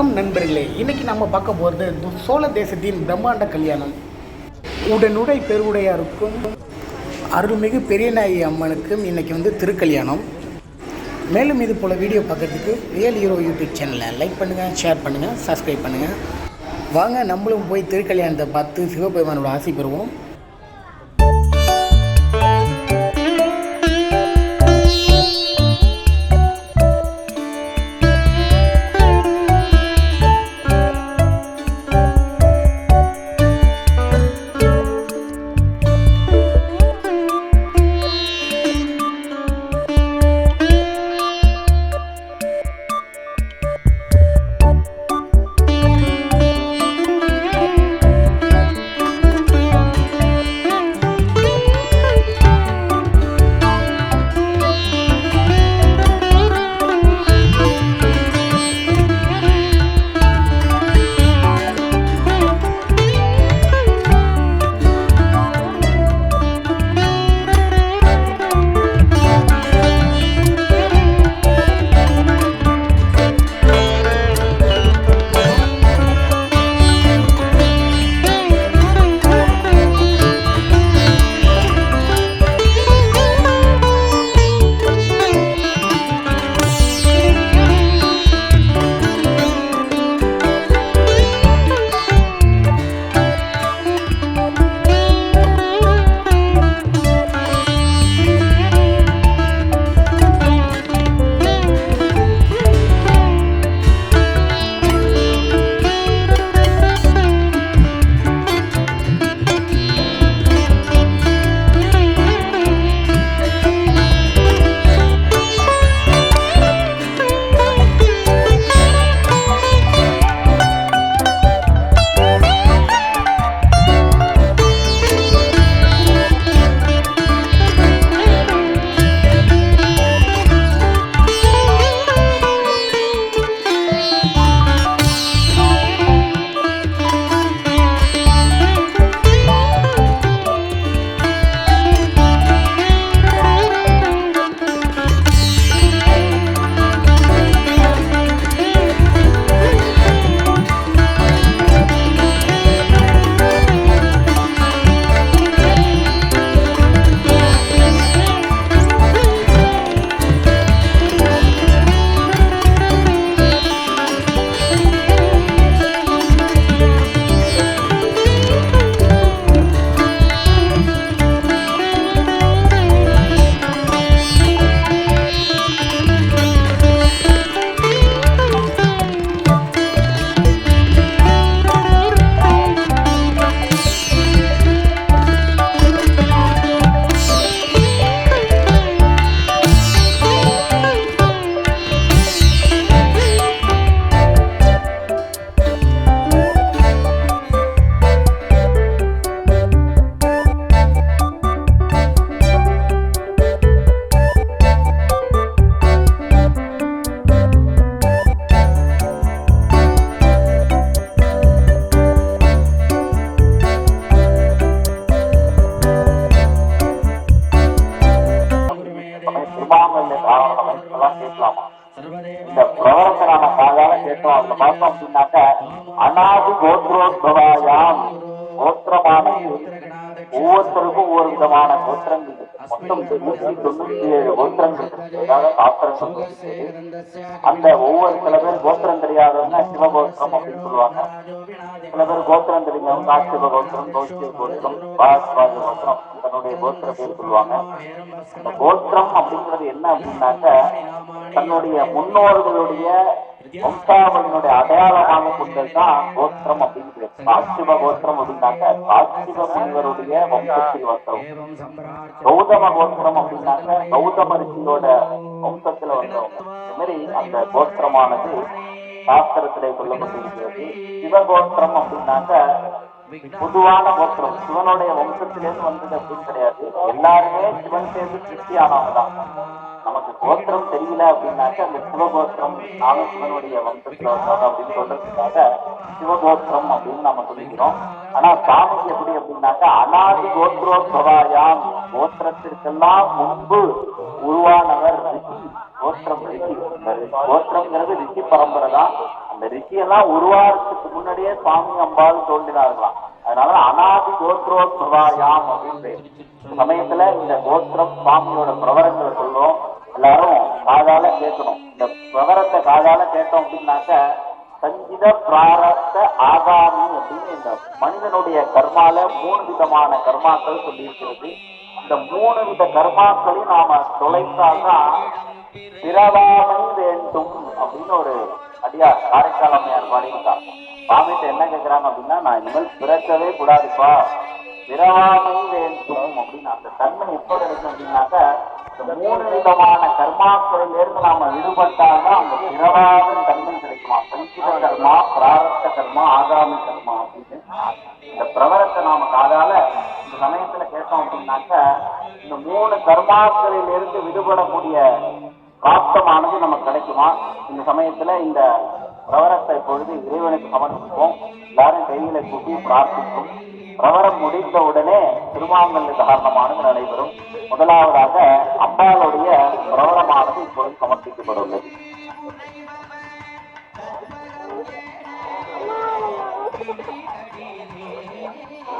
வணக்கம் நண்பர்களே. இன்னைக்கு நம்ம பார்க்க போகிறது சோழ தேசத்தின் பிரம்மாண்ட கல்யாணம். உடனுடை பெருவுடையாருக்கும் அருள்மிகு பெரியநாயகி அம்மனுக்கும் இன்னைக்கு வந்து திருக்கல்யாணம். மேலும் இது போல் வீடியோ பார்க்குறதுக்கு ரியல் ஹீரோ யூடியூப் சேனலை லைக் பண்ணுங்கள் ஷேர் பண்ணுங்கள் சப்ஸ்கிரைப் பண்ணுங்கள் வாங்க நம்மளும் போய் திருக்கல்யாணத்தை பார்த்து சிவபெருமானோட ஆசை பெறுவோம். இந்த பிரவரத்தனான காதால கேட்டோம் அந்த பார்த்தோம் அப்படின்னாக்க அனாதி கோத்ரோத்பவாயாம் கோத்திரமானது ஒவ்வொருத்தருக்கும் ஒவ்வொரு விதமான கோத்திரங்கள். மொத்தம் தொண்ணூத்தி ஏழு கோத்திரங்கள். இருக்கு. அந்த ஒவ்வொரு சில பேர் கோத்திரம் தெரியாதவங்க சிவகோத்திரம் அப்படின்னு சொல்லுவாங்க. சில பேர் கோத்திரம் தெரிஞ்சவங்க காஷ்யப கோத்திரம் கௌசிய கோத்திரம் பாஸ்வாஜ கோத்திரம் தன்னுடைய கோத்திர பேர் சொல்லுவாங்க. இந்த கோத்திரம் அப்படிங்கிறது என்ன அப்படின்னாக்க தன்னுடைய முன்னோர்களுடைய வம்சாவளியினுடைய அடையாளமாக கொண்டதுதான் கோத்திரம் அப்படிங்கிறது காஷ்யப கோத்திரம் அப்படின்னாக்க காஷ்யப முனிவருடைய வம்சத்தில் வந்தவங்க கௌதம கோத்திரம் அப்படின்னாக்க கௌதம ரிஷியோட வம்சத்துல வந்தவங்க இந்த மாதிரி அந்த கோத்திரமானது சாஸ்திரத்திலே சொல்லப்பட்டிருக்கிறது. சிவகோத்திரம் அப்படின்னாக்க பொதுவான கோத்திரம். சிவனுடைய வம்சத்திலேருந்து வந்தது அப்படின்னு கிடையாது. எல்லாருமே சிவன் சேர்ந்து சிருஷ்டி ஆனவங்க தான். நமக்கு கோத்திரம் தெரியல அப்படின்னாக்க அந்த சிவகோத்திரம் நானும் சிவனுடைய வம்சத்துல அப்படின்னு சொல்றதுக்காக சிவகோத்திரம் அப்படின்னு நம்ம சொல்லிக்கிறோம். ஆனா சாமிக்கு எப்படி அப்படின்னாக்கா அனாதி கோத்ரோத்பவாயாம் கோத்திரத்திற்கெல்லாம் முன்பு உருவானவர் ரிஷி. கோத்திரம் ரிஷி. கோத்திரம்ங்கிறது ரிஷி பரம்பரை தான். அந்த ரிஷியெல்லாம் உருவாகிறதுக்கு முன்னாடியே சாமி அம்பாள் தோன்றினார்களாம். அதனால அனாதி கோத்ரோத்வாயாம் அப்படின்னு சமயத்துல இந்த கோத்திரம் சுவாமியோட பிரவரங்களை சொல்றோம். எல்லாரும் காதால கேட்கணும். இந்த விவரத்தை காதால கேட்டோம் அப்படின்னாக்க சஞ்சித பிராரத்த ஆகாமி அப்படின்னு இந்த மனிதனுடைய கர்மால மூணு விதமான கர்மாக்கள் சொல்லியிருக்கிறது. இந்த மூணு வித கர்மாக்களையும் நாம தொலைத்தால்தான் பிறவாமை வேண்டும் அப்படின்னு ஒரு அடியார் காரைக்காலமையார் அம்மையார் பாடியிருக்காங்க சாமிகிட்ட என்ன கேட்கிறாங்க அப்படின்னா நான் இனிமேல் பிறக்கவே கூடாதுப்பா. பிறவாமை வேண்டும் அப்படின்னு. அந்த தன்மை எப்போ கிடைக்கும் அப்படின்னாக்க மூணு விதமான கர்மாக்களில் இருந்து நாம விடுபட்டால்தான் அந்த பிறவாத தன்மை கிடைக்குமா? சஞ்சித கர்மா பிராரத்த கர்மா ஆகாமி கர்மா அப்படின்னு இந்த பிரவரத்தை நாம காதால இந்த சமயத்துல கேட்டோம் அப்படின்னாக்க இந்த மூணு கர்மாக்களில் இருந்து விடுபடக்கூடிய பிராப்தமானது நமக்கு கிடைக்குமா? இந்த சமயத்துல இந்த பிரவரத்தை பொழுது இறைவனுக்கு சமர்ப்பிப்போம். எல்லாரும் கைகளை கூட்டி பிரார்த்திப்போம். பிரவரம் முடிந்த உடனே திருமாங்கல்ய தாரணமானது நடைபெறும். முதலாவதாக அம்பாளுடைய பிரவரமானது இப்பொழுது சமர்ப்பிக்கப்படுகிறது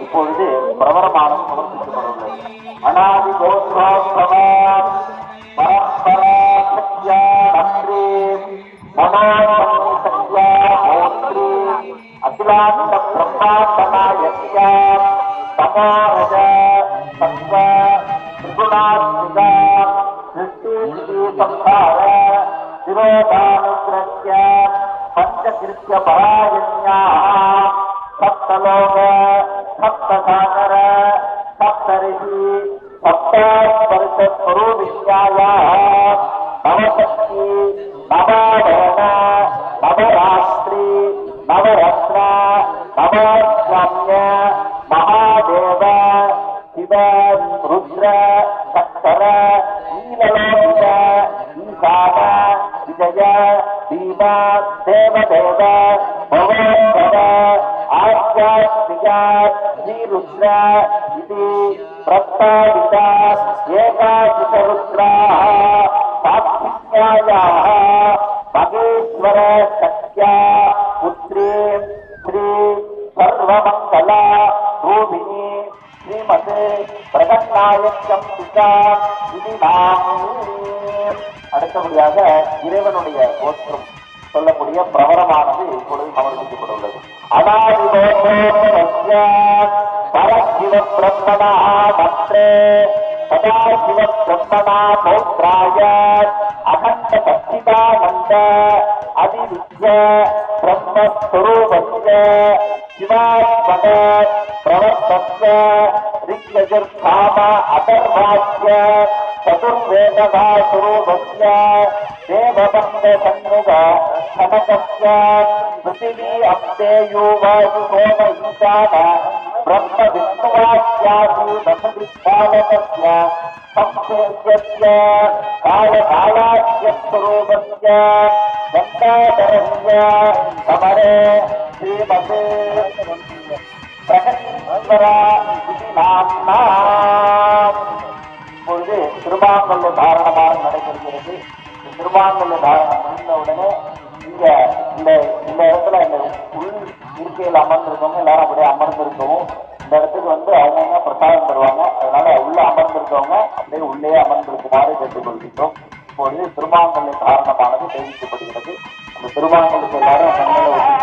இப்பொழுது பிரபலமானது சமர்ப்பிக்கப்பட்டுள்ளது. அனாதி கோத்ரோத்சவம் శివాంత బ్రహ్మాండమాయ్యా తమోరజ సత్వ త్రిగుణాత్మిక సృష్టి సంహార శిరోధానుగ్రస్య పంచకృత్య పరాయణ్యా సప్తలోక సప్తసాగ శ్రీలలాంబ ఈశాన విజయ భీమా దేవదేవ భగవద్భవ ఆధ్యాత్మిక శ్రీరుద్ర ఇది ప్రస్తావిత ఏకాశితరుద్రా సాత్విక్యాయా మహేశ్వర సఖ్యా పుత్రీ శ్రీ ஸ்ரீமதே அடுத்தபடியாக இறைவனுடைய கோத்திரம் சொல்லக்கூடிய பிரபலமானது இப்பொழுது சமர்ப்பிக்கப்பட்டுள்ளது அனாதிபோத்ய பரசிவ அகண்ட சச்சிதானந்த அதிவித்ய பிரம்மஸ்வரூபஸ்ய சிவாத்மக பிரவர்த்தஸ்ய ऋग्यजुर्धामा अतर्वाच्य चतुर्वेदभासुरूपस्य देवबन्धसन्मुख ब्रह्म विष्णुवाच्यासूदसदिष्टानकस्य संस्कृत्यस्य இப்பொழுது திருமாங்கல்ல தாரணமாக நடைபெறுகிறது. திருமாங்கல்ல தாரணம் முடிந்த உடனே இங்க இந்த இந்த இடத்துல இந்த உள் இருக்கையில் அமர்ந்திருக்கவங்க எல்லாரும் அப்படியே அமர்ந்திருக்கவும் இந்த இடத்துக்கு வந்து அவங்க பிரசாதம் தருவாங்க அதனால உள்ள அமர்ந்திருக்கவங்க அப்படியே உள்ளே அமர்ந்திருக்குமாறு கேட்டுக்கொள்கின்றோம். இப்பொழுது திருமாங்கல்ய காரணமானது தெரிவிக்கப்படுகிறது. அந்த திருமாங்கலுக்கு எல்லாரும் கண்ணில்